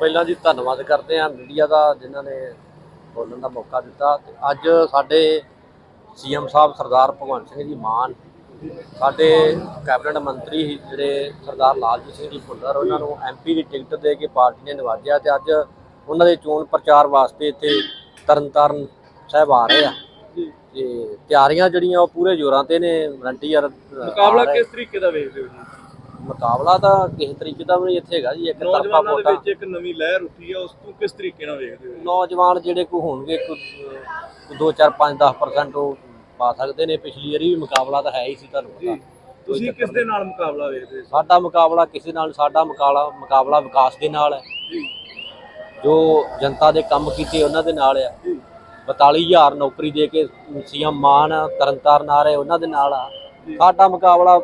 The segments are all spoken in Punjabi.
ਪਹਿਲਾਂ ਜੀ ਧੰਨਵਾਦ ਕਰਦੇ ਹਾਂ ਮੀਡੀਆ ਦਾ ਜਿਨ੍ਹਾਂ ਨੇ ਬੋਲਣ ਦਾ ਮੌਕਾ ਦਿੱਤਾ। ਤੇ ਅੱਜ ਸਾਡੇ ਸੀਐਮ ਸਾਹਿਬ ਸਰਦਾਰ ਭਗਵੰਤ ਸਿੰਘ ਜੀ ਮਾਨ, ਸਾਡੇ ਕੈਬਨਿਟ ਮੰਤਰੀ ਜਿਹੜੇ ਸਰਦਾਰ ਲਾਲਜੀਤ ਸਿੰਘ ਜੀ ਭੁੱਲਰ, ਉਹਨਾਂ ਨੂੰ ਐਮਪੀ ਦੀ ਟਿਕਟ ਦੇ ਕੇ ਪਾਰਟੀ ਨੇ ਨਿਵਾਜਿਆ ਤੇ ਅੱਜ ਉਹਨਾਂ ਦੇ ਚੋਣ ਪ੍ਰਚਾਰ ਵਾਸਤੇ ਇੱਥੇ ਤਰਨਤਾਰਨ ਸਾਹਿਬ ਆ ਰਹੇ ਆ। ਤੇ ਤਿਆਰੀਆਂ ਜਿਹੜੀਆਂ ਉਹ ਪੂਰੇ ਜ਼ੋਰਾਂ ਤੇ ਨੇ ਵਲੰਟੀਅਰ ਮੁਕਾਬਲਾ ਕਿਸ ਤਰੀਕੇ ਦਾ ਵੇਖਦੇ ਹੋ ਜੀ? ਮੁਕਾਬਲਾ ਤਾਂ ਕਿਸੇ ਤਰੀਕੇ ਦਾ ਵੀ ਨਹੀਂ ਇੱਥੇ ਹੈਗਾ ਜੀ ਇੱਕ ਤਰਫਾ ਨੌਜਵਾਨਾਂ ਦੇ ਵੋਟਾਂ ਵਿੱਚ ਇੱਕ ਨਵੀਂ ਲਹਿਰ ਉੱਠੀ ਆ ਉਸ ਤੋਂ ਕਿਸ ਤਰੀਕੇ ਨਾਲ ਵੇਖਦੇ ਹੋ? ਨੌਜਵਾਨ ਜਿਹੜੇ ਕੋ ਹੋਣਗੇ ਕੋਈ 2 4 5 10% ਉਹ ਪਾ ਸਕਦੇ ਨੇ ਪਿਛਲੀ ਵਾਰੀ ਵੀ ਮੁਕਾਬਲਾ ਤਾਂ ਹੈ ਹੀ ਸੀ ਤੁਹਾਨੂੰ ਪਤਾ। ਤੁਸੀਂ ਕਿਸ ਦੇ ਨਾਲ ਮੁਕਾਬਲਾ ਵੇਖਦੇ ਹੋ ਸਾਡਾ ਮੁਕਾਬਲਾ ਕਿਸੇ ਨਾਲ ਸਾਡਾ ਮੁਕਾਬਲਾ ਮੁਕਾਬਲਾ ਵਿਕਾਸ ਦੇ ਨਾਲ ਹੈ। ਜੀ। ਜੋ ਜਨਤਾ ਦੇ ਕੰਮ ਕੀਤੇ ਉਹਨਾਂ ਦੇ ਨਾਲ ਆ। ਜੀ। 42000 ਨੌਕਰੀ ਦੇ ਕੇ ਸੀਐਮ ਮਾਨ ਤਰਨਤਾਰਨ ਆ ਰਹੇ ਉਹਨਾਂ ਦੇ ਨਾਲ ਆ। ਸਾਡਾ ਮੁਕਾਬਲਾ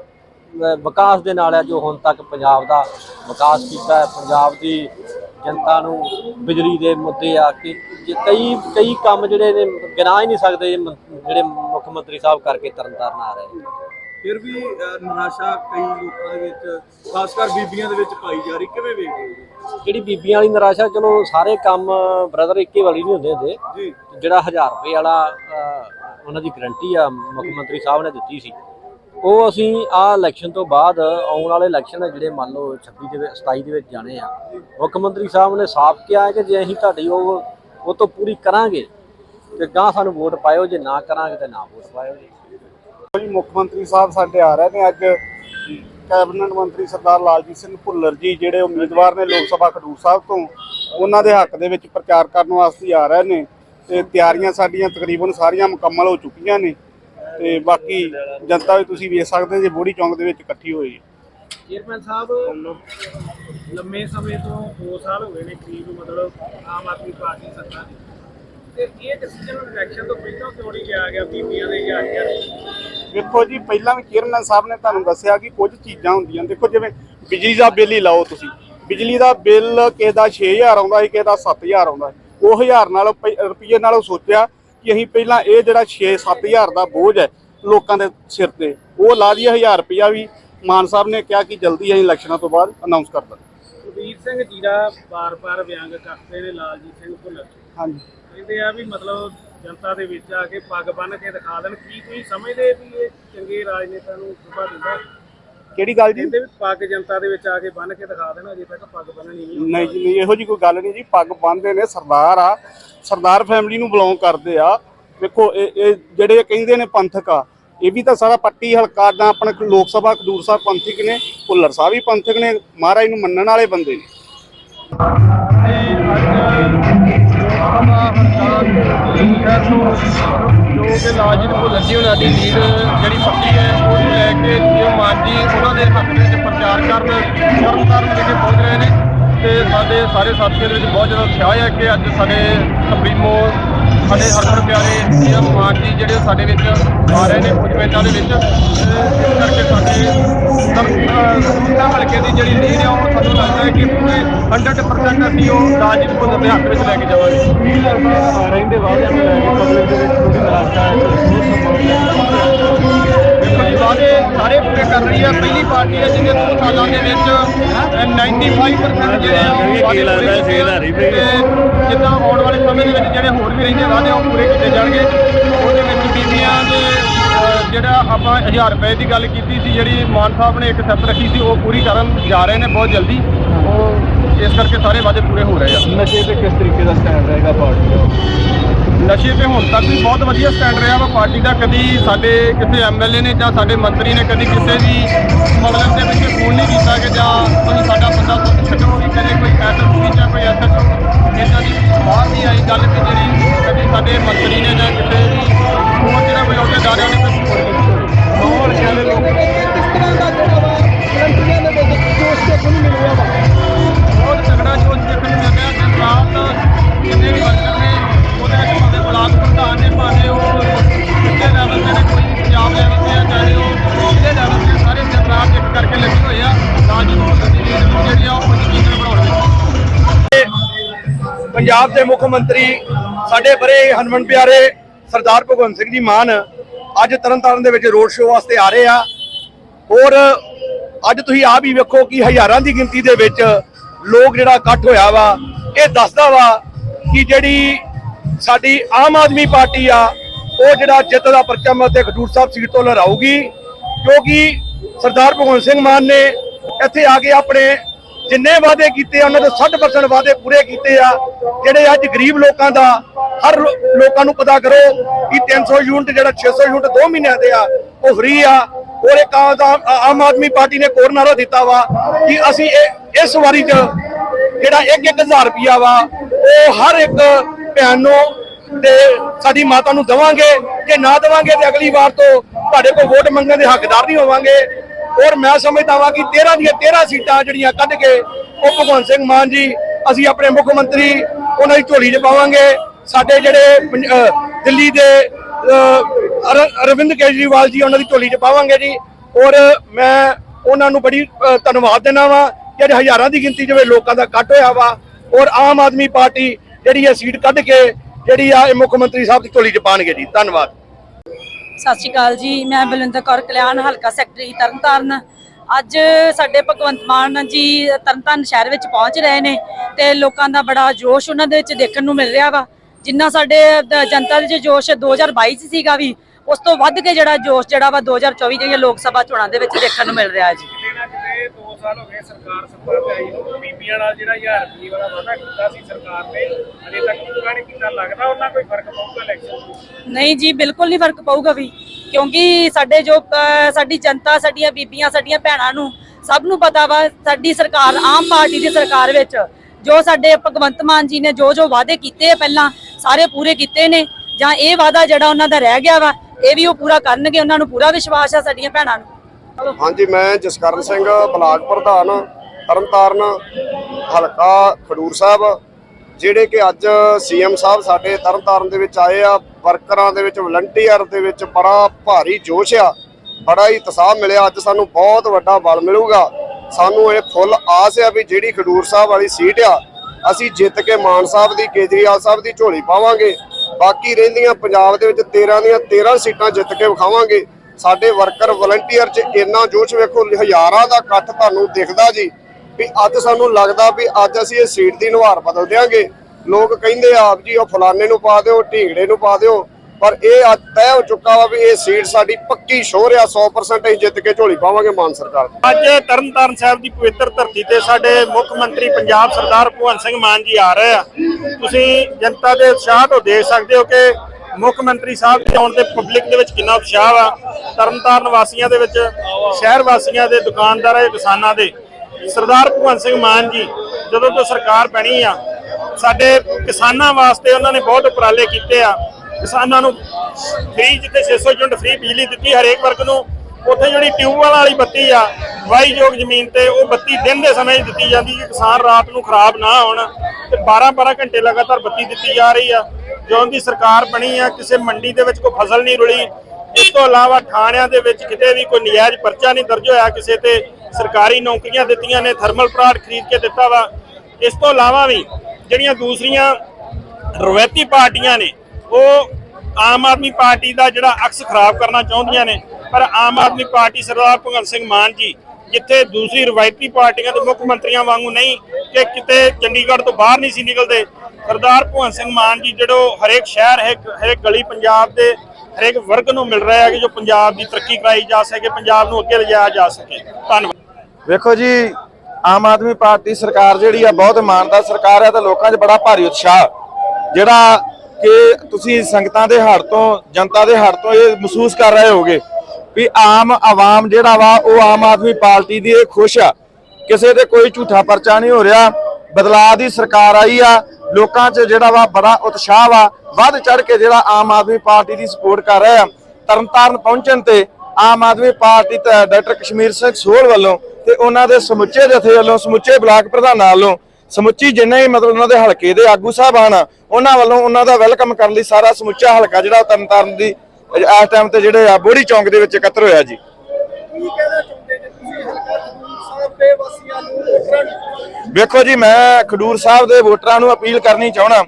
ਵਿਕਾਸ ਦੇ ਨਾਲ ਹੈ ਜੋ ਹੁਣ ਤੱਕ ਪੰਜਾਬ ਦਾ ਵਿਕਾਸ ਕੀਤਾ ਹੈ ਪੰਜਾਬ ਦੀ ਜਨਤਾ ਨੂੰ ਬਿਜਲੀ ਦੇ ਮੁੱਦੇ ਆ ਕਿ ਜੇ ਕਈ ਕਈ ਕੰਮ ਜਿਹੜੇ ਨੇ ਗਿਣਾ ਹੀ ਨਹੀਂ ਸਕਦੇ ਜਿਹੜੇ ਮੁੱਖ ਮੰਤਰੀ ਸਾਹਿਬ ਕਰਕੇ ਤਰਨਤਾਰਨ ਆ ਰਹੇ। ਫਿਰ ਵੀ ਨਿਰਾਸ਼ਾ ਕਈ ਲੋਕਾਂ ਦੇ ਵਿੱਚ ਖਾਸ ਕਰ ਬੀਬੀਆਂ ਦੇ ਵਿੱਚ ਪਾਈ ਜਾ ਰਹੀ ਕਿਵੇਂ ਵੇਖਦੇ ਹੋ? ਜਿਹੜੀ ਬੀਬੀਆਂ ਵਾਲੀ ਨਿਰਾਸ਼ਾ ਚਲੋ ਸਾਰੇ ਕੰਮ ਬ੍ਰਦਰ ਇੱਕੇ ਵਾਲੀ ਨਹੀਂ ਹੁੰਦੇ ਹੁੰਦੇ ਜਿਹੜਾ 1000 ਰੁਪਏ ਵਾਲਾ ਉਹਨਾਂ ਦੀ ਗਰੰਟੀ ਆ ਮੁੱਖ ਮੰਤਰੀ ਸਾਹਿਬ ਨੇ ਦਿੱਤੀ ਸੀ ਉਹ ਅਸੀਂ ਆ ਇਲੈਕਸ਼ਨ ਤੋਂ ਬਾਅਦ ਆਉਣ ਵਾਲੇ ਇਲੈਕਸ਼ਨ ਆ ਜਿਹੜੇ ਮੰਨ ਲਓ 26 ਦੇ ਵਿੱਚ 27 ਦੇ ਵਿੱਚ ਜਾਣੇ ਆ। ਮੁੱਖ ਮੰਤਰੀ ਸਾਹਿਬ ਨੇ ਸਾਫ਼ ਕਿਹਾ ਹੈ ਕਿ ਜੇ ਅਸੀਂ ਤੁਹਾਡੀ ਉਹ ਉਹ ਤੋਂ ਪੂਰੀ ਕਰਾਂਗੇ ਤੇ ਗਾਂ ਸਾਨੂੰ ਵੋਟ ਪਾਇਓ, ਜੇ ਨਾ ਕਰਾਂਗੇ ਤੇ ਨਾ ਵੋਟ ਪਾਇਓ ਜੀ। ਮੁੱਖ ਮੰਤਰੀ ਸਾਹਿਬ ਸਾਡੇ ਆ ਰਹੇ ਨੇ ਅੱਜ, ਕੈਬਨਿਟ ਮੰਤਰੀ ਸਰਦਾਰ ਲਾਲਜੀਤ ਸਿੰਘ ਭੁੱਲਰ ਜੀ ਜਿਹੜੇ ਉਮੀਦਵਾਰ ਨੇ ਲੋਕ ਸਭਾ ਖਡੂਰ ਸਾਹਿਬ ਤੋਂ, ਉਹਨਾਂ ਦੇ ਹੱਕ ਦੇ ਵਿੱਚ ਪ੍ਰਚਾਰ ਕਰਨ ਵਾਸਤੇ ਆ ਰਹੇ ਨੇ ਤੇ ਤਿਆਰੀਆਂ ਸਾਡੀਆਂ ਤਕਰੀਬਨ ਸਾਰੀਆਂ ਮੁਕੰਮਲ ਹੋ ਚੁੱਕੀਆਂ ਨੇ। ਤੇ ਬਾਕੀ ਜਨਤਾ ਵੀ ਤੁਸੀਂ ਵੇਖ ਸਕਦੇ ਜੇ ਬੋੜੀ ਚੌਂਕ ਦੇ ਵਿੱਚ ਇਕੱਠੀ ਹੋਈ ਹੈ। ਚੇਅਰਮੈਨ ਸਾਹਿਬ ਲੰਮੇ ਸਮੇਂ ਤੋਂ 2 ਸਾਲ ਹੋ ਗਏ ਨੇ ਕਰੀਬ ਮਤਲਬ ਆਮ ਆਦਮੀ ਪਾਰਟੀ ਸਰਕਾਰ ਦੀ। ਤੇ ਇਹ ਡਿਸੀਜਨ ਇਲੈਕਸ਼ਨ ਤੋਂ ਪਹਿਲਾਂ ਕਿਉਂ ਨਹੀਂ ਲਿਆ ਗਿਆ ਬੀਬੀਆਂ ਦੇ ਹਜ਼ਾਰ ਵੇਖੋ ਜੀ ਪਹਿਲਾਂ ਵੀ ਚੇਅਰਮੈਨ ਸਾਹਿਬ ਨੇ ਤੁਹਾਨੂੰ ਦੱਸਿਆ ਕਿ ਕੁਝ ਚੀਜ਼ਾਂ ਹੁੰਦੀਆਂ ਦੇਖੋ ਜਿਵੇਂ ਬਿਜਲੀ ਦਾ ਬਿੱਲ ਹੀ ਲਾਓ ਤੁਸੀਂ। ਬਿਜਲੀ ਦਾ ਬਿੱਲ ਕਿਸੇ ਦਾ 6000 ਆਉਂਦਾ ਸੀ ਕਿਸੇ ਦਾ 7000 ਆਉਂਦਾ ਸੀ। ਉਹ 1000 ਨਾਲ ਰੁਪਏ ਨਾਲ ਸੋਚਿਆ ਕਿ ਅਸੀਂ ਪਹਿਲਾਂ ਇਹ ਜਿਹੜਾ 6-7000 ਦਾ ਬੋਝ ਹੈ ਲੋਕਾਂ ਦੇ ਸਿਰ ਤੇ ਉਹ ਲਾ ਦਈਏ 1000 ਰੁਪਇਆ ਵੀ ਮਾਨ ਸਾਹਿਬ ਨੇ ਕਿਹਾ ਕਿ ਜਲਦੀ ਅਸੀਂ ਇਲੈਕਸ਼ਨਾਂ ਤੋਂ ਬਾਅਦ ਅਨਾਉਂਸ ਕਰ ਦਾਂਗੇ। ਸੁਖਬੀਰ ਸਿੰਘ ਜੀਰਾ ਬਾਰ-ਬਾਰ ਵਿਅੰਗ ਕਰਦੇ ਨੇ ਲਾਲਜੀਤ ਸਿੰਘ ਭੁੱਲਰ। ਹਾਂਜੀ। ਕਹਿੰਦੇ ਆ ਵੀ ਮਤਲਬ ਜਨਤਾ ਦੇ ਵਿੱਚ ਆ ਕੇ ਪੱਗ ਬੰਨ੍ਹ ਕੇ ਦਿਖਾ ਦੇਣ ਕੀ ਤੁਸੀਂ ਸਮਝਦੇ ਵੀ ਇਹ ਚੰਗੇ ਰਾਜਨੇਤਾ ਨੂੰ ਸ਼ੋਭਾ ਦਿੰਦਾ? ਕਿਹੜੀ ਗੱਲ ਜੀ? ਕਹਿੰਦੇ ਵੀ ਪੱਗ ਜਨਤਾ ਦੇ ਵਿੱਚ ਆ ਕੇ ਬੰਨ੍ਹ ਕੇ ਦਿਖਾ ਦੇਣ ਅਜੇ ਤੱਕ ਪੱਗ ਬੰਨ੍ਹਣੀ ਨਹੀਂ ਨਹੀਂ ਜੀ ਨਹੀਂ ਇਹੋ ਜੀ ਕੋਈ ਗੱਲ ਨਹੀਂ ਜੀ ਪੱਗ ਬੰਨਦੇ ਨੇ ਸਰਦਾਰ ਆ। ਸਰਦਾਰ ਫੈਮਿਲੀ ਨੂੰ ਬਿਲੋਂਗ ਕਰਦੇ ਆ। ਵੇਖੋ ਇਹ ਜਿਹੜੇ ਕਹਿੰਦੇ ਨੇ ਪੰਥਕ ਆ, ਇਹ ਵੀ ਤਾਂ ਸਾਰਾ ਪੱਟੀ ਹਲਕਾ ਦਾ ਆਪਣਾ ਲੋਕ ਸਭਾ, ਖਡੂਰ ਸਾਹਿਬ ਪੰਥਕ ਨੇ, ਭੁੱਲਰ ਸਾਹਿਬ ਵੀ ਪੰਥਕ ਨੇ, ਮਹਾਰਾਜ ਨੂੰ ਮੰਨਣ ਵਾਲੇ ਬੰਦੇ ਨੇ। ਜੋ ਕਿ ਲਾਜੀਤ ਭੁੱਲਰ ਜੀ ਉਹਨਾਂ ਦੀ ਲੀਡ ਜਿਹੜੀ ਪੱਕੀ ਹੈ, ਉਹਨੂੰ ਲੈ ਕੇ ਜੋ ਮਾਨ ਜੀ ਉਹਨਾਂ ਦੇ ਹੱਕ ਵਿੱਚ ਪ੍ਰਚਾਰ ਕਰਨ ਕਰਨ ਕਰਨ ਵਿਖੇ ਪਹੁੰਚ ਰਹੇ ਨੇ। ਤੇ ਸਾਡੇ ਸਾਰੇ ਸਾਥੀਆਂ ਦੇ ਵਿੱਚ ਬਹੁਤ ਜ਼ਿਆਦਾ ਉਤਸ਼ਾਹ ਹੈ ਕਿ ਅੱਜ ਸਾਡੇ ਸੁਪਰੀਮੋ, ਸਾਡੇ ਹਰਮਨ ਪਿਆਰੇ ਸੀਐਮ ਮਾਨ ਜੀ ਜਿਹੜੇ ਉਹ ਸਾਡੇ ਵਿੱਚ ਆ ਰਹੇ ਨੇ ਕੁਝ ਮਿੰਟਾਂ ਦੇ ਵਿੱਚ। ਤੇ ਇਸ ਕਰਕੇ ਸਾਡੇ ਸਰਕਾਰ ਹਲਕੇ ਦੀ ਜਿਹੜੀ ਲੀਡ ਹੈ ਉਹ ਸਾਨੂੰ ਲੱਗਦਾ ਹੈ ਕਿ ਪੂਰੇ 100% ਅਸੀਂ ਉਹ ਲਾਜੀਤ ਭੁੱਲਰ ਦੇ ਹੱਕ ਵਿੱਚ ਲੈ ਕੇ ਜਾਵਾਂਗੇ। ਰਹਿੰਦੇ ਵਾਅਦਿਆਂ ਨੂੰ ਲੈ ਕੇ ਪਬਲਿਕ ਦੇ ਵਿੱਚ ਥੋੜੀ ਨਿਰਾਸ਼ਾ ਹੈ। ਵਾਅਦੇ ਸਾਰੇ ਪੂਰੇ ਕਰ ਰਹੀ ਹੈ ਪਹਿਲੀ ਪਾਰਟੀ ਹੈ ਜਿਹਨੇ ਦੋ ਸਾਲਾਂ ਦੇ ਵਿੱਚ ਅਹ, 95% ਜਿਹੜੇ ਆ ਉਹ ਵਾਅਦੇ ਪੂਰੇ ਕੀਤੇ ਆ। ਤੇ ਜਿੱਦਾਂ ਆਉਣ ਵਾਲੇ ਸਮੇਂ ਦੇ ਵਿੱਚ ਜਿਹੜੇ ਹੋਰ ਵੀ ਰਹਿੰਦੇ ਵਾਅਦੇ ਉਹ ਪੂਰੇ ਕੀਤੇ ਜਾਣਗੇ। ਉਹਦੇ ਵਿੱਚ ਬੀਬੀਆਂ ਦੇ ਜਿਹੜਾ ਆਪਾਂ 1000 ਰੁਪਏ ਦੀ ਗੱਲ ਕੀਤੀ ਸੀ ਜਿਹੜੀ ਮਾਨ ਸਾਹਿਬ ਨੇ ਇੱਕ ਸੈਪ ਰੱਖੀ ਸੀ ਉਹ ਪੂਰੀ ਕਰਨ ਜਾ ਰਹੇ ਨੇ ਬਹੁਤ ਜਲਦੀ। ਉਹ ਇਸ ਕਰਕੇ ਸਾਰੇ ਵਾਅਦੇ ਪੂਰੇ ਹੋ ਰਹੇ ਆ। ਨਸ਼ੇ ਤੇ ਕਿਸ ਤਰੀਕੇ ਦਾ ਸਟੈਂਡ ਰਹੇਗਾ ਪਾਰਟੀ ਦਾ? ਨਸ਼ੇ ਤੇ ਹੁਣ ਤੱਕ ਵੀ ਬਹੁਤ ਵਧੀਆ ਸਟੈਂਡ ਰਿਹਾ ਵਾ, ਪਾਰਟੀ ਦਾ ਕਦੀ ਸਾਡੇ ਕਿਸੇ ਐਮਐਲਏ ਨੇ ਜਾਂ ਸਾਡੇ ਮੰਤਰੀ ਨੇ ਕਦੀ ਕਿਸੇ ਵੀ ਮਤਲਬ ਦੇ ਵਿੱਚ ਫੋਨ ਨਹੀਂ ਕੀਤਾ ਕਿ ਜਾਂ ਤੁਸੀਂ ਸਾਡਾ ਬੰਦਾ ਸੁੱਟ ਛੱਡੋ, ਵੀ ਕਦੇ ਕੋਈ ਐਸਐਸਪੀ ਜਾਂ ਕੋਈ ਐਸਐਚਓ ਇਦਾਂ ਦੀ ਪੰਜਾਬ ਦੇ ਮੁੱਖ ਮੰਤਰੀ ਸਾਡੇ ਬਰੇ ਹਨਮਨ ਪਿਆਰੇ ਸਰਦਾਰ ਭਗਵੰਤ ਸਿੰਘ ਜੀ ਮਾਨ ਅੱਜ ਤਰਨਤਾਰਨ ਦੇ ਵਿੱਚ ਰੋਡ ਸ਼ੋਅ ਵਾਸਤੇ ਆ ਰਹੇ ਆ। ਔਰ ਅੱਜ ਤੁਸੀਂ ਆਪ ਹੀ ਵੇਖੋ ਕਿ ਹਜ਼ਾਰਾਂ ਦੀ ਗਿਣਤੀ ਦੇ ਵਿੱਚ ਲੋਕ ਜਿਹੜਾ ਇਕੱਠ ਹੋਇਆ ਵਾ, ਇਹ ਦੱਸਦਾ ਵਾ ਕਿ ਜਿਹੜੀ ਸਾਡੀ ਆਮ ਆਦਮੀ ਪਾਰਟੀ ਆ, ਉਹ ਜਿਹੜਾ ਜਿੱਤ ਦਾ ਪਰਚਮ ਤੇ ਖਡੂਰ ਸਾਹਿਬ ਸੀਟ ਤੋਂ ਲਹਿਰਾਊਗੀ, ਕਿਉਂਕਿ ਸਰਦਾਰ ਭਗਵੰਤ ਸਿੰਘ ਮਾਨ ਨੇ ਇੱਥੇ ਆ ਕੇ ਆਪਣੇ ਜਿੰਨੇ ਵਾਅਦੇ ਕੀਤੇ ਆ, ਉਹਨਾਂ ਦੇ 60% ਵਾਅਦੇ ਪੂਰੇ ਕੀਤੇ ਆ। ਜਿਹੜੇ ਅੱਜ ਗਰੀਬ ਲੋਕਾਂ ਦਾ ਹਰ ਲੋਕਾਂ ਨੂੰ ਪਤਾ ਕਰੋ ਕਿ 300 ਯੂਨਿਟ ਜਿਹੜਾ 600 ਯੂਨਿਟ 2 ਮਹੀਨਿਆਂ ਦੇ ਆ ਉਹ ਫ੍ਰੀ ਆ। ਔਰ ਇੱਕ ਆਮ ਆਦਮੀ ਪਾਰਟੀ ਨੇ ਕੋਰ ਨਾਰਾ ਦਿੱਤਾ ਵਾ ਕਿ ਅਸੀਂ ਇਹ- ਇਸ ਵਾਰੀ ਚ ਜਿਹੜਾ 1-1000 ਰੁਪਿਆ ਵਾ ਉਹ ਹਰ ਇੱਕ ਭੈਣ ਨੂੰ ਤੇ ਸਾਡੀ ਮਾਤਾ ਨੂੰ ਦਵਾਂਗੇ। ਜੇ ਨਾ ਦਵਾਂਗੇ ਤੇ ਅਗਲੀ ਵਾਰ ਤੋਂ ਤੁਹਾਡੇ ਕੋਲ ਵੋਟ ਮੰਗਣ ਦੇ ਹੱਕਦਾਰ ਨਹੀਂ ਹੋਵਾਂਗੇ। ਔਰ ਮੈਂ ਸਮਝਦਾ ਵਾਂ ਕਿ 13 ਦੀਆਂ 13 ਸੀਟਾਂ ਜਿਹੜੀਆਂ ਕੱਢ ਕੇ ਉਹ ਭਗਵੰਤ ਸਿੰਘ ਮਾਨ ਜੀ, ਅਸੀਂ ਆਪਣੇ ਮੁੱਖ ਮੰਤਰੀ, ਉਹਨਾਂ ਦੀ ਝੋਲੀ 'ਚ ਪਾਵਾਂਗੇ। ਸਾਡੇ ਜਿਹੜੇ ਪੰਜ- ਦਿੱਲੀ ਦੇ ਅਰਵਿੰਦ ਕੇਜਰੀਵਾਲ ਜੀ, ਉਹਨਾਂ ਦੀ ਝੋਲੀ 'ਚ ਪਾਵਾਂਗੇ ਜੀ। ਔਰ ਮੈਂ ਉਹਨਾਂ ਨੂੰ ਬੜੀ ਧੰਨਵਾਦ ਦੇਣਾ ਵਾਂ ਕਿ ਅੱਜ ਹਜ਼ਾਰਾਂ ਦੀ ਗਿਣਤੀ ਜਿਵੇਂ ਲੋਕਾਂ ਦਾ ਕੱਟ ਹੋਇਆ ਵਾ। ਔਰ ਆਮ ਆਦਮੀ ਪਾਰਟੀ ਜਿਹੜੀ ਇਹ ਸੀਟ ਕੱਢ ਕੇ, ਜਿਹੜੀ ਆ ਇਹ ਮੁੱਖ ਮੰਤਰੀ ਸਾਹਿਬ ਦੀ ਝੋਲੀ 'ਚ ਪਾਣਗੇ ਜੀ। ਧੰਨਵਾਦ। ਸਤਿ ਸ਼੍ਰੀ ਅਕਾਲ ਜੀ, ਮੈਂ ਬਲਵਿੰਦਰ ਕੌਰ ਕਲਿਆਣ, ਹਲਕਾ ਸੈਕਟਰੀ ਤਰਨਤਾਰਨ। ਅੱਜ ਸਾਡੇ ਭਗਵੰਤ ਮਾਨ ਜੀ ਤਰਨਤਾਰਨ ਸ਼ਹਿਰ ਵਿੱਚ ਪਹੁੰਚ ਰਹੇ ਨੇ ਤੇ ਲੋਕਾਂ ਦਾ ਬੜਾ ਜੋਸ਼ ਉਹਨਾਂ ਦੇ ਵਿੱਚ ਦੇਖਣ ਨੂੰ ਮਿਲ ਰਿਹਾ ਵਾ। ਜਿੰਨਾ ਸਾਡੇ ਜਨਤਾ ਦੇ 'ਚ ਜੋਸ਼ 2022 'ਚ ਸੀਗਾ ਵੀ, ਉਸ ਤੋਂ ਵੱਧ ਕੇ ਜਿਹੜਾ ਜੋਸ਼ ਜਿਹੜਾ ਵਾ 2024 ਦੀਆਂ ਲੋਕ ਸਭਾ ਚੋਣਾਂ ਦੇ ਵਿੱਚ ਦੇਖਣ ਨੂੰ ਮਿਲ ਰਿਹਾ ਜੀ। 2 ਸਾਲ ਹੋ ਗਏ ਸਰਕਾਰ ਸੱਤਾ ਤੇ ਆਈ ਨੂੰ। ਬੀਬੀਆਂ ਨਾਲ ਜਿਹੜਾ 1000 ਰੁਪਏ ਵਾਲਾ ਵਾਅਦਾ ਕੀਤਾ ਸੀ ਸਰਕਾਰ ਨੇ, ਅਜੇ ਤੱਕ ਪੂਰਾ ਨਹੀਂ ਕੀਤਾ ਲੱਗਦਾ, ਉਹਨਾਂ ਕੋਈ ਫ਼ਰਕ ਪਊਗਾ ਇਲੈਕਸ਼ਨ ਨਹੀਂ ਜੀ, ਬਿਲਕੁਲ ਨਹੀਂ ਫ਼ਰਕ ਪਊਗਾ ਵੀ, ਕਿਉਂਕਿ ਸਾਡੇ ਜੋ ਸਾਡੀ ਜਨਤਾ, ਸਾਡੀਆਂ ਬੀਬੀਆਂ, ਸਾਡੀਆਂ ਭੈਣਾਂ ਨੂੰ ਸਭ ਨੂੰ ਪਤਾ ਵਾ, ਸਾਡੀ ਸਰਕਾਰ, ਆਮ ਪਾਰਟੀ ਦੀ ਸਰਕਾਰ ਵਿੱਚ ਜੋ ਸਾਡੇ ਭਗਵੰਤ ਮਾਨ ਜੀ ਨੇ ਜੋ ਜੋ ਵਾਅਦੇ ਕੀਤੇ ਆ ਪਹਿਲਾਂ, ਸਾਰੇ ਪੂਰੇ ਕੀਤੇ ਨੇ। ਜਾਂ ਇਹ ਵਾਅਦਾ ਜਿਹੜਾ ਉਹਨਾਂ ਦਾ ਰਹਿ ਗਿਆ ਵਾ, ਇਹ ਵੀ ਉਹ ਪੂਰਾ ਕਰਨਗੇ, ਉਹਨਾਂ ਨੂੰ ਪੂਰਾ ਵਿਸ਼ਵਾਸ ਆ ਸਾਡੀਆਂ ਭੈਣਾਂ ਨੂੰ। ਹਾਂਜੀ, ਮੈਂ ਜਸਕਰਨ ਸਿੰਘ, ਬਲਾਕ ਪ੍ਰਧਾਨ, ਤਰਨਤਾਰਨ, ਹਲਕਾ ਖਡੂਰ ਸਾਹਿਬ, ਜਿਹੜੇ ਕਿ ਅੱਜ ਸੀਐਮ ਸਾਹਿਬ ਸਾਡੇ ਤਰਨਤਾਰਨ ਦੇ ਵਿੱਚ ਆਏ ਆ, ਵਰਕਰਾਂ ਦੇ ਵਿੱਚ, ਵਲੰਟੀਅਰ ਦੇ ਵਿੱਚ ਬੜਾ ਭਾਰੀ ਜੋਸ਼ ਆ, ਬੜਾ ਹੀ ਉਤਸ਼ਾਹ ਮਿਲਿਆ, ਅੱਜ ਸਾਨੂੰ ਬਹੁਤ ਵੱਡਾ ਬਲ ਮਿਲੂਗਾ। ਸਾਨੂੰ ਇਹ ਫੁੱਲ ਆਸ ਆ ਵੀ ਜਿਹੜੀ ਖਡੂਰ ਸਾਹਿਬ ਵਾਲੀ ਸੀਟ ਆ, ਅਸੀਂ ਜਿੱਤ ਕੇ ਮਾਨ ਸਾਹਿਬ ਦੀ, ਕੇਜਰੀਵਾਲ ਸਾਹਿਬ ਦੀ ਝੋਲੀ ਪਾਵਾਂਗੇ। ਬਾਕੀ ਰਹਿੰਦੀਆਂ ਪੰਜਾਬ ਦੇ ਵਿੱਚ 13 ਦੀਆਂ 13 ਸੀਟਾਂ ਜਿੱਤ ਕੇ ਵਿਖਾਵਾਂਗੇ। ਸਾਡੇ ਵਰਕਰ ਵਲੰਟੀਅਰ 'ਚ ਇੰਨਾ ਜੋਸ਼ ਵੇਖੋ, ਹਜ਼ਾਰਾਂ ਦਾ ਇਕੱਠ ਤੁਹਾਨੂੰ ਦਿਖਦਾ ਜੀ, ਵੀ ਅੱਜ ਸਾਨੂੰ ਲੱਗਦਾ ਵੀ ਅੱਜ ਅਸੀਂ ਇਹ ਸੀਟ ਦੀ ਨੁਹਾਰ ਬਦਲ ਦਿਆਂਗੇ। ਲੋਕ ਕਹਿੰਦੇ ਆ ਜੀ ਉਹ ਫਲਾਣੇ ਨੂੰ ਪਾ ਦਿਓ, ਢੀਂਗੜੇ ਨੂੰ ਪਾ ਦਿਓ, ਪਰ ਇਹ ਅੱਜ ਤੈਅ ਹੋ ਚੁੱਕਾ ਵਾ ਵੀ ਇਹ ਸੀਟ ਸਾਡੀ ਪੱਕੀ ਸ਼ੋਰ ਆ 100% ਅਸੀਂ ਜਿੱਤ ਕੇ ਝੋਲੀ ਪਾਵਾਂਗੇ ਮਾਨ ਸਰਕਾਰ ਦੀ। ਅੱਜ ਤਰਨਤਾਰਨ ਸਾਹਿਬ ਦੀ ਪਵਿੱਤਰ ਧਰਤੀ ਤੇ ਸਾਡੇ ਮੁੱਖ ਮੰਤਰੀ ਪੰਜਾਬ ਸਰਦਾਰ ਭਗਵੰਤ ਸਿੰਘ ਮਾਨ ਜੀ ਆ ਰਹੇ ਆ। ਤੁਸੀਂ ਜਨਤਾ ਦੇ ਉਤਸ਼ਾਹ ਤੋਂ ਦੇਖ ਸਕਦੇ ਹੋ ਕਿ ਮੁੱਖ ਮੰਤਰੀ ਸਾਹਿਬ ਦੇ ਆਉਣ ਤੇ ਪਬਲਿਕ ਦੇ ਵਿੱਚ ਕਿੰਨਾ ਉਤਸ਼ਾਹ ਆ ਤਰਨਤਾਰਨ ਵਾਸੀਆਂ ਦੇ ਵਿੱਚ, ਸ਼ਹਿਰ ਵਾਸੀਆਂ ਦੇ, ਦੁਕਾਨਦਾਰਾਂ ਦੇ, ਕਿਸਾਨਾਂ ਦੇ। ਸਰਦਾਰ ਭਗਵੰਤ ਸਿੰਘ ਮਾਨ ਜੀ, ਜਦੋਂ ਤੋਂ ਸਰਕਾਰ ਬਣੀ ਆ, ਸਾਡੇ ਕਿਸਾਨਾਂ ਵਾਸਤੇ ਉਹਨਾਂ ਨੇ ਬਹੁਤ ਉਪਰਾਲੇ ਕੀਤੇ ਆ। ਕਿਸਾਨਾਂ ਨੂੰ ਫ੍ਰੀ ਜਿੱਥੇ 600 ਯੂਨਿਟ ਫ੍ਰੀ ਬਿਜਲੀ ਦਿੱਤੀ ਹਰੇਕ ਵਰਗ ਨੂੰ, ਉੱਥੇ ਜਿਹੜੀ ਟਿਊਬਵੈਲ ਵਾਲੀ ਬੱਤੀ ਆ ਵਾਹੀਯੋਗ ਜ਼ਮੀਨ ਤੇ ਉਹ ਬੱਤੀ ਦਿਨ ਦੇ ਸਮੇਂ 'ਚ ਦਿੱਤੀ ਜਾਂਦੀ ਕਿ ਕਿਸਾਨ ਰਾਤ ਨੂੰ ਖਰਾਬ ਨਾ ਹੋਣ ਤੇ 12-12 ਘੰਟੇ ਲਗਾਤਾਰ ਬੱਤੀ ਦਿੱਤੀ ਜਾ ਰਹੀ ਆ। ਜਦੋਂ ਦੀ ਸਰਕਾਰ ਬਣੀ ਆ, ਕਿਸੇ ਮੰਡੀ ਦੇ ਵਿੱਚ ਕੋਈ ਫਸਲ ਨਹੀਂ ਰੁਲੀ। ਇਸ ਤੋਂ ਇਲਾਵਾ ਥਾਣਿਆਂ ਦੇ ਵਿੱਚ ਕਿਤੇ ਵੀ ਕੋਈ ਨਜਾਇਜ਼ ਪਰਚਾ ਨਹੀਂ ਦਰਜ ਹੋਇਆ, ਕਿਸੇ ਤੇ ਸਰਕਾਰੀ ਨੌਕਰੀਆਂ ਦਿੱਤੀਆਂ ਨੇ, ਥਰਮਲ ਪਲਾਂਟ ਖਰੀਦ ਕੇ ਦਿੱਤਾ ਵਾ। ਇਸ ਤੋਂ ਇਲਾਵਾ ਵੀ ਜਿਹੜੀਆਂ ਦੂਸਰੀਆਂ ਰਵਾਇਤੀ ਪਾਰਟੀਆਂ ਨੇ, ਉਹ ਆਮ ਆਦਮੀ ਪਾਰਟੀ ਦਾ ਜਿਹੜਾ ਅਕਸ ਖਰਾਬ ਕਰਨਾ ਚਾਹੁੰਦੀਆਂ ਨੇ, ਪਰ ਆਮ ਆਦਮੀ ਪਾਰਟੀ ਸਰਦਾਰ ਭਗਵੰਤ ਸਿੰਘ ਮਾਨ ਜੀ ਜਿੱਥੇ ਦੂਸਰੀ ਰਵਾਇਤੀ ਪਾਰਟੀਆਂ ਦੇ ਮੁੱਖ ਮੰਤਰੀਆਂ ਵਾਂਗੂ ਨਹੀਂ ਕਿ ਕਿਤੇ ਚੰਡੀਗੜ੍ਹ ਤੋਂ ਬਾਹਰ ਨਹੀਂ ਸੀ ਨਿਕਲਦੇ। ਸਰਦਾਰ ਭਗਵੰਤ ਸਿੰਘ ਮਾਨ ਜੀ ਜਿਹੜੋ ਹਰੇਕ ਸ਼ਹਿਰ, ਹਰੇਕ ਗਲੀ ਪੰਜਾਬ ਦੇ ਹਰੇਕ ਵਰਗ ਨੂੰ ਮਿਲ ਰਿਹਾ ਹੈ ਕਿ ਜੋ ਪੰਜਾਬ ਦੀ ਤਰੱਕੀ ਕਰਾਈ ਜਾ ਸਕੇ, ਪੰਜਾਬ ਨੂੰ ਅੱਗੇ ਲਿਜਾਇਆ ਜਾ ਸਕੇ। ਧੰਨਵਾਦ। ਵੇਖੋ ਜੀ, ਆਮ ਆਦਮੀ ਪਾਰਟੀ ਸਰਕਾਰ ਜਿਹੜੀ ਆ ਬਹੁਤ ਇਮਾਨਦਾਰ ਸਰਕਾਰ ਹੈ ਤਾਂ ਲੋਕਾਂ 'ਚ ਬੜਾ ਭਾਰੀ ਉਤਸ਼ਾਹ। ਜਿਹੜਾ ਕਿ ਤੁਸੀਂ ਸੰਗਤਾਂ ਦੇ ਹੜ ਤੋਂ, ਜਨਤਾ ਦੇ ਹੜ ਤੋਂ ਇਹ ਮਹਿਸੂਸ ਕਰ ਰਹੇ ਹੋਗੇ ਵੀ ਆਮ ਆਵਾਮ ਜਿਹੜਾ ਵਾ, ਉਹ ਆਮ ਆਦਮੀ ਪਾਰਟੀ ਦੀ ਇਹ ਖੁਸ਼ ਆ। ਕਿਸੇ ਤੇ ਕੋਈ ਝੂਠਾ ਪਰਚਾ ਨਹੀਂ ਹੋ ਰਿਹਾ। ਬਦਲਾਅ ਦੀ ਸਰਕਾਰ ਆਈ ਆ। ਲੋਕਾਂ 'ਚ ਜਿਹੜਾ ਵਾ, ਬੜਾ ਉਤਸ਼ਾਹ ਵਾ। ਵੱਧ ਚੜ ਕੇ ਜਿਹੜਾ ਆਮ ਆਦਮੀ ਪਾਰਟੀ ਦੀ ਸਪੋਰਟ ਕਰ ਰਿਹਾ ਤਰਨਤਾਰਨ ਪਹੁੰਚਣ ਤੇ ਆਮ ਆਦਮੀ ਪਾਰਟੀ ਤੇ ਡਾਕਟਰ ਕਸ਼ਮੀਰ ਸਿੰਘ ਸੋਹਲ ਵੱਲੋਂ ਤੇ ਉਹਨਾਂ ਦੇ ਸਮੁੱਚੇ ਜਥੇ ਵੱਲੋਂ, ਸਮੁੱਚੇ ਬਲਾਕ ਪ੍ਰਧਾਨਾਂ ਵੱਲੋਂ, ਸਮੁੱਚੀ ਜਿੰਨੇ ਵੀ ਮਤਲਬ ਉਹਨਾਂ ਦੇ ਹਲਕੇ ਦੇ ਆਗੂ ਸਾਹਿਬਾਨ ਆ, ਉਹਨਾਂ ਵੱਲੋਂ ਉਹਨਾਂ ਦਾ ਵੈਲਕਮ ਕਰਨ ਲਈ ਸਾਰਾ ਸਮੁੱਚਾ ਹਲਕਾ ਜਿਹੜਾ ਉਹ ਤਰਨਤਾਰਨ ਦੀ ਇਸ ਟਾਈਮ ਤੇ ਜਿਹੜੇ ਆ ਬੋੜੀ ਚੌਂਕ ਦੇ ਵਿੱਚ ਇਕੱਤਰ ਹੋਇਆ ਜੀ। ਕੀ ਕਹਿਣਾ ਚਾਹੁੰਦੇ ਜੇ ਤੁਸੀਂ ਹਲਕਾ ਖਡੂਰ ਸਾਹਿਬ ਦੇ ਵਾਸੀਆਂ ਨੂੰ ਵੋਟਰਾਂ ਨੂੰ? ਵੇਖੋ ਜੀ ਮੈਂ ਖਡੂਰ ਸਾਹਿਬ ਦੇ ਵੋਟਰਾਂ ਨੂੰ ਅਪੀਲ ਕਰਨੀ ਚਾਹਣਾ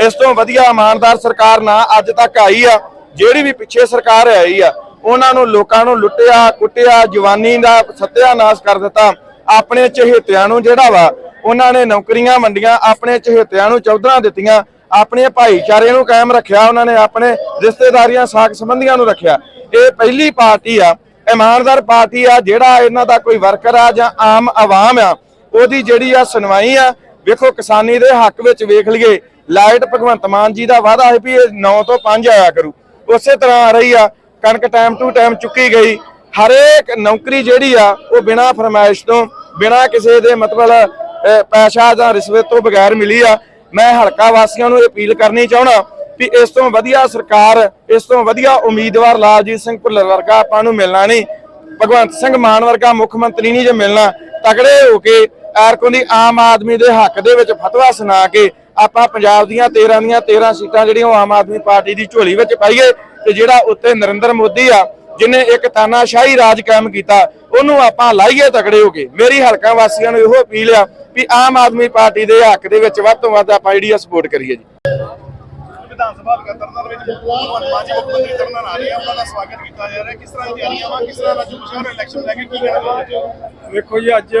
ਇਸ ਤੋਂ ਵਧੀਆ ਇਮਾਨਦਾਰ ਸਰਕਾਰ ਨਾ ਅੱਜ ਤੱਕ ਆਈ ਆ ਜਿਹੜੀ ਵੀ ਪਿੱਛੇ ਸਰਕਾਰ ਆਈ ਆ ਉਹਨਾਂ ਨੂੰ ਲੋਕਾਂ ਨੂੰ ਲੁੱਟਿਆ ਕੁੱਟਿਆ ਜਵਾਨੀ ਦਾ ਸੱਤਿਆਨਾਸ਼ ਕਰ ਦਿੱਤਾ। ਆਪਣੇ ਚਹੇਤਿਆਂ ਨੂੰ ਜਿਹੜਾ ਵਾ ਉਹਨਾਂ ਨੇ ਨੌਕਰੀਆਂ ਵੰਡੀਆਂ ਆਪਣੇ ਚਹੇਤਿਆਂ ਨੂੰ ਚੌਧਰਾਂ ਦਿੱਤੀਆਂ। ਆਪਣੇ ਭਾਈਚਾਰੇ ਨੂੰ ਕਾਇਮ ਰੱਖਿਆ, ਉਹਨਾਂ ਨੇ ਆਪਣੇ ਰਿਸ਼ਤੇਦਾਰੀਆਂ ਸਾਕ ਸੰਬੰਧੀਆਂ ਨੂੰ ਰੱਖਿਆ। ਇਹ ਪਹਿਲੀ ਪਾਰਟੀ ਆ, ਇਮਾਨਦਾਰ ਪਾਰਟੀ ਆ, ਜਿਹੜਾ ਇਹਨਾਂ ਦਾ ਕੋਈ ਵਰਕਰ ਆ ਜਾਂ ਆਮ ਆਵਾਮ ਆ, ਉਹਦੀ ਜਿਹੜੀ ਆ ਸੁਣਵਾਈ ਆ, ਵੇਖੋ ਕਿਸਾਨੀ ਦੇ ਹੱਕ ਵਿੱਚ ਵੇਖ ਲਈਏ ਲਾਈਟ ਭਗਵੰਤ ਮਾਨ ਜੀ ਦਾ ਵਾਅਦਾ ਹੈ ਵੀ ਇਹ 9 ਤੋਂ 5 ਆਇਆ ਕਰੂ। ਉਸੇ ਤਰ੍ਹਾਂ ਆ ਰਹੀ ਆ, ਕਣਕ ਟਾਈਮ ਟੂ ਟਾਈਮ ਚੁੱਕੀ ਗਈ। ਹਰੇਕ ਨੌਕਰੀ ਜਿਹੜੀ ਆ, ਉਹ ਬਿਨਾਂ ਫਰਮਾਇਸ਼ ਤੋਂ, ਬਿਨਾਂ ਕਿਸੇ ਦੇ ਮਤਲਬ ਪੈਸਾ ਜਾਂ ਰਿਸ਼ਵਤ ਤੋਂ ਬਗੈਰ ਮਿਲੀ ਆ। ਮੈਂ ਹਲਕਾ ਵਾਸੀਆਂ ਨੂੰ ਅਪੀਲ ਕਰਨੀ ਚਾਹਣਾ ਵੀ ਇਸ ਤੋਂ ਵਧੀਆ ਸਰਕਾਰ, ਇਸ ਤੋਂ ਵਧੀਆ ਉਮੀਦਵਾਰ ਲਾਲਜੀਤ ਸਿੰਘ ਭੁੱਲਰ ਵਰਗਾ ਆਪਾਂ ਨੂੰ ਮਿਲਣਾ ਨਹੀਂ। ਭਗਵੰਤ ਸਿੰਘ ਮਾਨ ਵਰਗਾ ਮੁੱਖ ਮੰਤਰੀ ਨਹੀਂ ਜੇ ਮਿਲਣਾ, ਤਕੜੇ ਹੋ ਕੇ ਐਰਕੋਂ ਦੀ ਆਮ ਆਦਮੀ ਦੇ ਹੱਕ ਦੇ ਵਿੱਚ ਫਤਵਾ ਸੁਣਾ ਕੇ ਆਪਾਂ ਪੰਜਾਬ ਦੀਆਂ 13 ਦੀਆਂ 13 ਸੀਟਾਂ ਜਿਹੜੀਆਂ ਉਹ ਆਮ ਆਦਮੀ ਪਾਰਟੀ ਦੀ ਝੋਲੀ ਵਿੱਚ ਪਾਈਏ ਤੇ ਜਿਹੜਾ ਉੱਤੇ ਨਰਿੰਦਰ ਮੋਦੀ ਆ, ਜਿਨੇ ਇੱਕ ਤਾਨਾਸ਼ਾਹੀ ਰਾਜ ਕਾਇਮ ਕੀਤਾ, ਉਹਨੂੰ ਆਪਾਂ ਲਾਈਏ ਤਕੜੇ ਹੋ ਕੇ। ਮੇਰੀ ਹਲਕਾ ਵਾਸੀਆਂ ਨੂੰ ਇਹੋ ਅਪੀਲ ਆ ਵੀ ਆਮ ਆਦਮੀ ਪਾਰਟੀ ਦੇ ਹੱਕ ਦੇ ਵਿੱਚ ਵੱਧ ਤੋਂ ਵੱਧ ਆਪਾਂ ਜਿਹੜੀ ਆ ਸਪੋਰਟ ਕਰੀਏ ਜੀ। ਵਿਧਾਨ ਸਭਾ ਹਲਕਾ ਤਰਨਤਾਰਨ ਵਿੱਚ ਭਗਵੰਤ ਮਾਨ ਜੀ ਮੁੱਖ ਮੰਤਰੀ ਤਰਨਤਾਰਨ ਆ ਰਹੇ ਆ ਉਹਨਾਂ ਦਾ ਸਵਾਗਤ ਕੀਤਾ ਜਾ ਰਿਹਾ। ਕਿਸ ਤਰ੍ਹਾਂ ਦੀ ਤਿਆਰੀਆਂ ਵਾ? ਕਿਸ ਤਰ੍ਹਾਂ ਦਾ ਜੋਸ਼ ਹੈ ਇਲੈਕਸ਼ਨ ਲੈ ਕੇ ਕੀ ਕਹਿਣਾ ਚਾਹੁੰਦੇ ਹੋ ਵੇਖੋ ਜੀ ਅੱਜ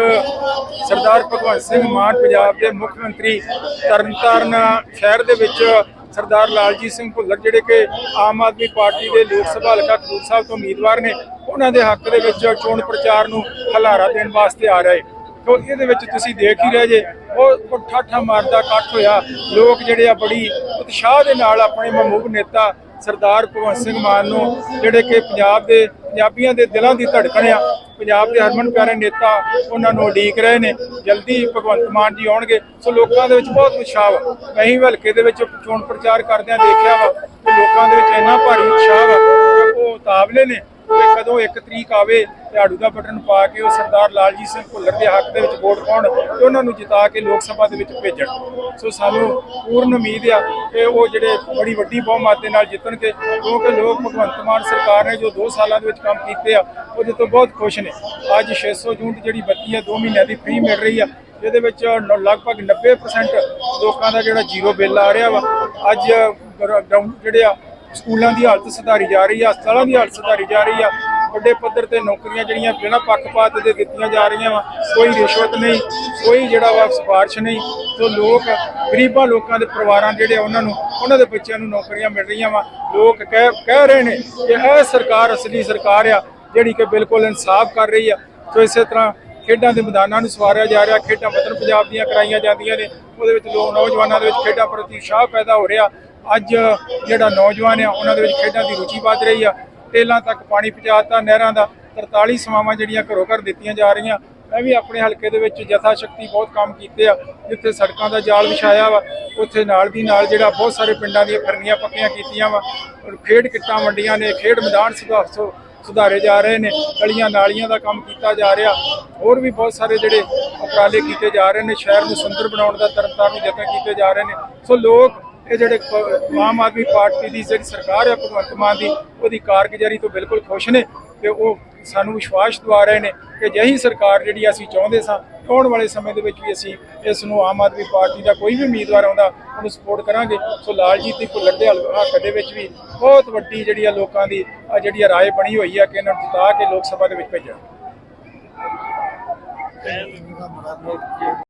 ਸਰਦਾਰ ਭਗਵੰਤ ਸਿੰਘ ਮਾਨ ਪੰਜਾਬ ਦੇ ਮੁੱਖ ਮੰਤਰੀ ਤਰਨਤਾਰਨ ਸ਼ਹਿਰ ਦੇ ਵਿੱਚ ਸਰਦਾਰ ਲਾਲਜੀਤ ਸਿੰਘ ਭੁੱਲਰ ਜਿਹੜੇ ਕਿ ਆਮ ਆਦਮੀ ਪਾਰਟੀ ਦੇ ਲੋਕ ਸਭਾ ਹਲਕਾ ਖਡੂਰ ਸਾਹਿਬ ਤੋਂ ਉਮੀਦਵਾਰ ਨੇ ਉਹਨਾਂ ਦੇ ਹੱਕ ਦੇ ਵਿੱਚ ਚੋਣ ਪ੍ਰਚਾਰ ਨੂੰ ਹਲਾਰਾ ਦੇਣ ਵਾਸਤੇ ਆ ਰਹੇ। ਸੋ ਇਹਦੇ ਵਿੱਚ ਤੁਸੀਂ ਦੇਖ ਹੀ ਰਹੇ ਜੇ, ਉਹ ਠਾਠਾ ਮਾਰਦਾ ਇਕੱਠ ਹੋਇਆ। ਲੋਕ ਜਿਹੜੇ ਆ ਬੜੀ ਉਤਸ਼ਾਹ ਦੇ ਨਾਲ ਆਪਣੇ ਮਹਿਬੂਬ ਨੇਤਾ ਸਰਦਾਰ ਭਗਵੰਤ ਸਿੰਘ ਮਾਨ ਨੂੰ, ਜਿਹੜੇ ਕਿ ਪੰਜਾਬ ਦੇ, ਪੰਜਾਬੀਆਂ ਦੇ ਦਿਲਾਂ ਦੀ ਧੜਕਣ ਆ, ਪੰਜਾਬ ਦੇ ਹਰਮਨ ਪਿਆਰੇ ਨੇਤਾ, ਉਹਨਾਂ ਨੂੰ ਉਡੀਕ ਰਹੇ ਨੇ। ਜਲਦੀ ਭਗਵੰਤ ਮਾਨ ਜੀ ਆਉਣਗੇ। ਸੋ ਲੋਕਾਂ ਦੇ ਵਿੱਚ ਬਹੁਤ ਉਤਸ਼ਾਹ ਵਾ। ਅਸੀਂ ਹੀ ਹਲਕੇ ਦੇ ਵਿੱਚ ਚੋਣ ਪ੍ਰਚਾਰ ਕਰਦਿਆਂ ਦੇਖਿਆ ਵਾ ਕਿ ਲੋਕਾਂ ਦੇ ਵਿੱਚ ਇੰਨਾ ਭਾਰੀ ਉਤਸ਼ਾਹ ਵਾ ਉਹ ਉਤਾਵਲੇ ਨੇ। ਕਿ ਕਦੋਂ ਇੱਕ ਤਰੀਕ ਆਵੇ ਝਾੜੂ ਦਾ ਬਟਨ ਪਾ ਕੇ ਉਹ ਸਰਦਾਰ ਲਾਲਜੀਤ ਸਿੰਘ ਭੁੱਲਰ ਦੇ ਹੱਕ ਦੇ ਵਿੱਚ ਵੋਟ ਪਾਉਣ ਤੇ ਉਹਨਾਂ ਨੂੰ ਜਿਤਾ ਕੇ ਲੋਕ ਸਭਾ ਦੇ ਵਿੱਚ ਭੇਜਣ। ਸੋ ਸਾਨੂੰ ਪੂਰਨ ਉਮੀਦ ਆ ਕਿ ਉਹ ਜਿਹੜੇ ਬੜੀ ਵੱਡੀ ਬਹੁਮਤ ਦੇ ਨਾਲ ਜਿੱਤਣਗੇ ਕਿਉਂਕਿ ਲੋਕ ਭਗਵੰਤ ਮਾਨ ਸਰਕਾਰ ਨੇ ਜੋ 2 ਸਾਲਾਂ ਦੇ ਵਿੱਚ ਕੰਮ ਕੀਤੇ ਆ, ਉਹਦੇ ਤੋਂ ਬਹੁਤ ਖੁਸ਼ ਨੇ। ਅੱਜ 600 ਯੂਨਿਟ ਜਿਹੜੀ ਬੱਤੀ ਆ 2 ਮਹੀਨਿਆਂ ਦੀ ਫ੍ਰੀ ਮਿਲ ਰਹੀ ਆ। ਜਿਹਦੇ ਵਿੱਚ ਲਗਭਗ 90% ਲੋਕਾਂ ਦਾ ਜਿਹੜਾ ਜ਼ੀਰੋ ਬਿੱਲ ਆ ਰਿਹਾ ਵਾ। ਅੱਜ ਗਰ- ਜਿਹੜੇ ਆ ਸਕੂਲਾਂ ਦੀ ਹਾਲਤ ਸੁਧਾਰੀ ਜਾ ਰਹੀ ਆ, ਹਸਪਤਾਲਾਂ ਦੀ ਹਾਲਤ ਸੁਧਾਰੀ ਜਾ ਰਹੀ ਆ। ਵੱਡੇ ਪੱਧਰ ਤੇ ਨੌਕਰੀਆਂ ਜਿਹੜੀਆਂ ਬਿਨਾਂ ਪੱਖਪਾਤ ਦੇ ਦਿੱਤੀਆਂ ਜਾ ਰਹੀਆਂ ਵਾ, ਕੋਈ ਰਿਸ਼ਵਤ ਨਹੀਂ, ਕੋਈ ਜਿਹੜਾ ਵਾ ਸਿਫਾਰਿਸ਼ ਨਹੀਂ। ਸੋ ਲੋਕ, ਗਰੀਬਾਂ ਲੋਕਾਂ ਦੇ ਪਰਿਵਾਰਾਂ ਜਿਹੜੇ ਆ ਉਹਨਾਂ ਨੂੰ, ਉਹਨਾਂ ਦੇ ਬੱਚਿਆਂ ਨੂੰ ਨੌਕਰੀਆਂ ਮਿਲ ਰਹੀਆਂ ਵਾ। ਲੋਕ ਕਹਿ ਕਹਿ ਰਹੇ ਨੇ ਕਿ ਇਹ ਸਰਕਾਰ ਅਸਲੀ ਸਰਕਾਰ ਆ, ਜਿਹੜੀ ਕਿ ਬਿਲਕੁਲ ਇਨਸਾਫ ਕਰ ਰਹੀ ਆ। ਸੋ ਇਸੇ ਤਰ੍ਹਾਂ ਖੇਡਾਂ ਦੇ ਮੈਦਾਨਾਂ ਨੂੰ ਸਵਾਰਿਆ ਜਾ ਰਿਹਾ, ਖੇਡਾਂ ਵਤਨ ਪੰਜਾਬ ਦੀਆਂ ਕਰਾਈਆਂ ਜਾਂਦੀਆਂ ਨੇ। ਉਹਦੇ ਵਿੱਚ ਲੋਕ ਨੌਜਵਾਨਾਂ ਦੇ ਵਿੱਚ ਖੇਡਾਂ ਪ੍ਰਤੀ ਉਤਸ਼ਾਹ ਪੈਦਾ ਹੋ ਰਿਹਾ। ਅੱਜ ਜਿਹੜਾ ਨੌਜਵਾਨ ਆ, ਉਹਨਾਂ ਦੇ ਵਿੱਚ ਖੇਡਾਂ ਦੀ ਰੁਚੀ ਵੱਧ ਰਹੀ ਆ। ਤੇਲਾਂ ਤੱਕ ਪਾਣੀ ਪਹੁੰਚਾਤਾ ਨਹਿਰਾਂ ਦਾ 43 ਸਮਾਵਾਂ ਜਿਹੜੀਆਂ ਘਰੋਂ ਘਰ ਦਿੱਤੀਆਂ ਜਾ ਰਹੀਆਂ। ਮੈਂ ਵੀ ਆਪਣੇ ਹਲਕੇ ਦੇ ਵਿੱਚ ਜਥਾ ਸ਼ਕਤੀ ਬਹੁਤ ਕੰਮ ਕੀਤੇ ਆ, ਜਿੱਥੇ ਸੜਕਾਂ ਦਾ ਜਾਲ ਵਿਛਾਇਆ ਵਾ, ਉੱਥੇ ਨਾਲ ਦੀ ਨਾਲ ਜਿਹੜਾ ਬਹੁਤ ਸਾਰੇ ਪਿੰਡਾਂ ਦੀਆਂ ਫਿਰਨੀਆਂ ਪੱਕੀਆਂ ਕੀਤੀਆਂ ਵਾ। ਖੇਡ ਕਿੱਟਾਂ ਵੰਡੀਆਂ ਨੇ, ਖੇਡ ਮੈਦਾਨ ਸੁਧਾਰ ਸੁ- ਸੁਧਾਰੇ ਜਾ ਰਹੇ ਨੇ, ਗਲੀਆਂ ਨਾਲੀਆਂ ਦਾ ਕੰਮ ਕੀਤਾ ਜਾ ਰਿਹਾ। ਹੋਰ ਵੀ ਬਹੁਤ ਸਾਰੇ ਜਿਹੜੇ ਉਪਰਾਲੇ ਕੀਤੇ ਜਾ ਰਹੇ ਨੇ, ਸ਼ਹਿਰ ਨੂੰ ਸੁੰਦਰ ਬਣਾਉਣ ਦਾ ਤਰਨਤਾਰਨ ਯਤਨ ਕੀਤੇ ਜਾ ਰਹੇ ਨੇ। ਸੋ ਲੋਕ ਇਹ ਜਿਹੜੇ ਆਮ ਆਦਮੀ ਪਾਰਟੀ ਦੀ ਜਿਹੜੀ ਸਰਕਾਰ ਹੈ, ਭਗਵੰਤ ਮਾਨ ਦੀ, ਉਹਦੀ ਕਾਰਗੁਜ਼ਾਰੀ ਤੋਂ ਬਿਲਕੁਲ ਖੁਸ਼ ਨੇ ਤੇ ਉਹ ਸਾਨੂੰ ਵਿਸ਼ਵਾਸ ਦਿਵਾ ਰਹੇ ਨੇ ਕਿ ਜਿਹੀ ਸਰਕਾਰ ਜਿਹੜੀ ਅਸੀਂ ਚਾਹੁੰਦੇ ਸਾਂ, ਆਉਣ ਵਾਲੇ ਸਮੇਂ ਦੇ ਵਿੱਚ ਵੀ ਅਸੀਂ ਇਸ ਨੂੰ ਆਮ ਆਦਮੀ ਪਾਰਟੀ ਦਾ ਕੋਈ ਵੀ ਉਮੀਦਵਾਰ ਆਉਂਦਾ, ਉਹਨੂੰ ਸਪੋਰਟ ਕਰਾਂਗੇ। ਸੋ ਲਾਲਜੀਤ ਦੀ ਭੁੱਲਰ ਦੇ ਹਲ- ਹੱਕ ਦੇ ਵਿੱਚ ਵੀ ਬਹੁਤ ਵੱਡੀ ਜਿਹੜੀ ਆ ਲੋਕਾਂ ਦੀ ਜਿਹੜੀ ਆ ਰਾਏ ਬਣੀ ਹੋਈ ਆ ਕਿ ਇਹਨਾਂ ਨੂੰ ਜਿਤਾ ਕੇ ਲੋਕ ਸਭਾ ਦੇ ਵਿੱਚ ਭੇਜਣ।